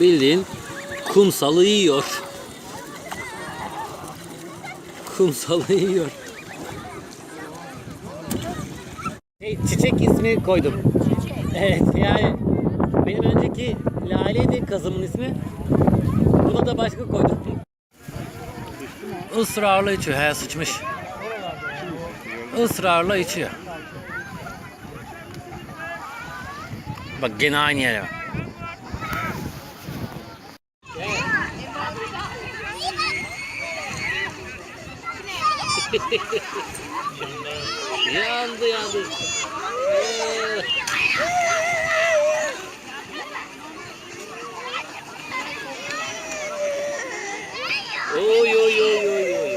Bildiğin kumsalı yiyor. Kumsalı yiyor. Hey, çiçek ismi koydum. Evet yani benim önceki Lale'ydi kazımın ismi. Buna da başka koydum. Israrla içiyor. He sıçmış. Israrla içiyor. Bak gene aynı yere. bak. Yandı yandı. Ee. Oy oy oy oy oy.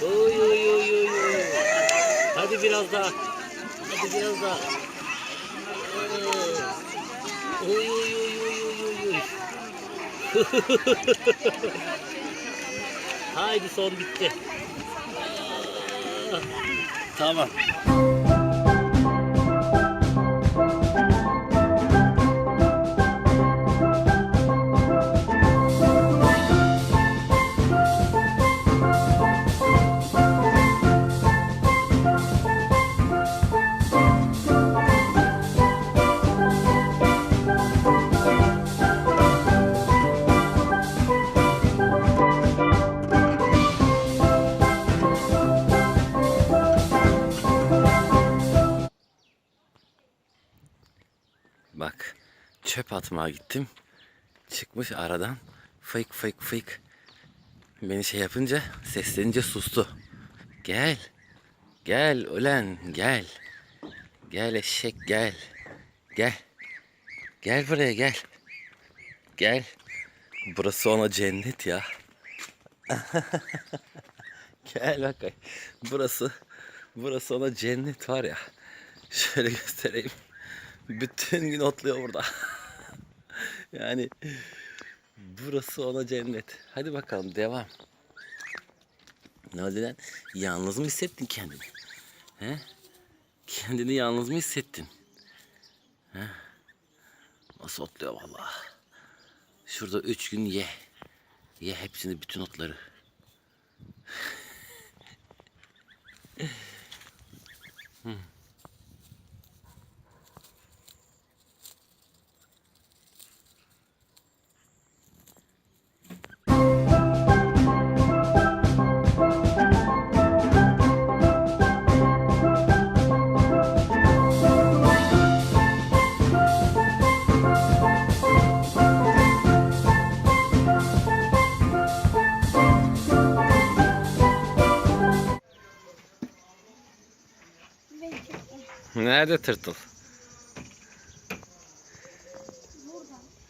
Oy oy oy oy oy. Hadi biraz daha. Hadi biraz daha. Ee. Oy oy oy oy oy oy. Haydi son bitti. Tamam. Bak çöp atmaya gittim. Çıkmış aradan fık fık fık. Beni şey yapınca seslenince sustu. Gel. Gel ulan gel. Gel eşek gel. Gel. Gel buraya gel. Gel. Burası ona cennet ya. gel bak. Burası burası ona cennet var ya. Şöyle göstereyim. Bütün gün otluyor burada. yani burası ona cennet. Hadi bakalım devam. Lan? Yalnız mı hissettin kendini? He? Kendini yalnız mı hissettin? He? Nasıl otluyor vallahi. Şurada üç gün ye. Ye hepsini bütün otları. Nerede tırtıl?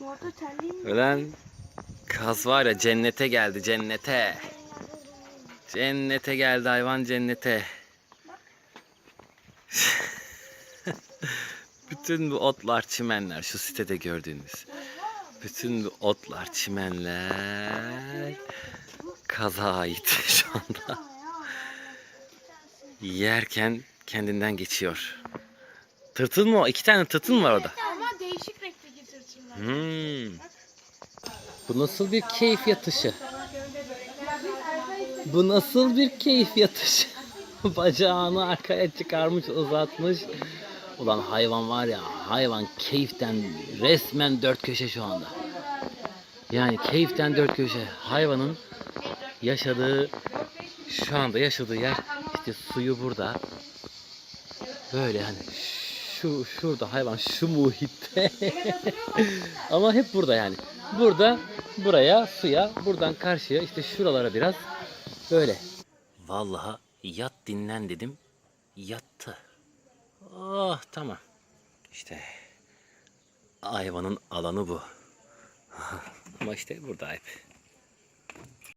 Orada terliğim Ulan kaz var ya cennete geldi cennete. Cennete geldi hayvan cennete. Bütün bu otlar, çimenler şu sitede gördüğünüz. Bütün bu otlar, çimenler kaza ait şu anda. Yerken kendinden geçiyor. Tırtıl mı o? İki tane tırtıl mı var orada? Ama değişik renkteki tırtıllar. Hmm. Bu nasıl bir keyif yatışı? Bu nasıl bir keyif yatışı? Bacağını arkaya çıkarmış, uzatmış. Ulan hayvan var ya, hayvan keyiften resmen dört köşe şu anda. Yani keyiften dört köşe. Hayvanın yaşadığı, şu anda yaşadığı yer, işte suyu burada. Böyle hani şu şurada hayvan şu muhitte. Ama hep burada yani. Burada buraya suya buradan karşıya işte şuralara biraz böyle. Vallahi yat dinlen dedim. Yattı. Oh tamam. İşte hayvanın alanı bu. Ama işte burada hep.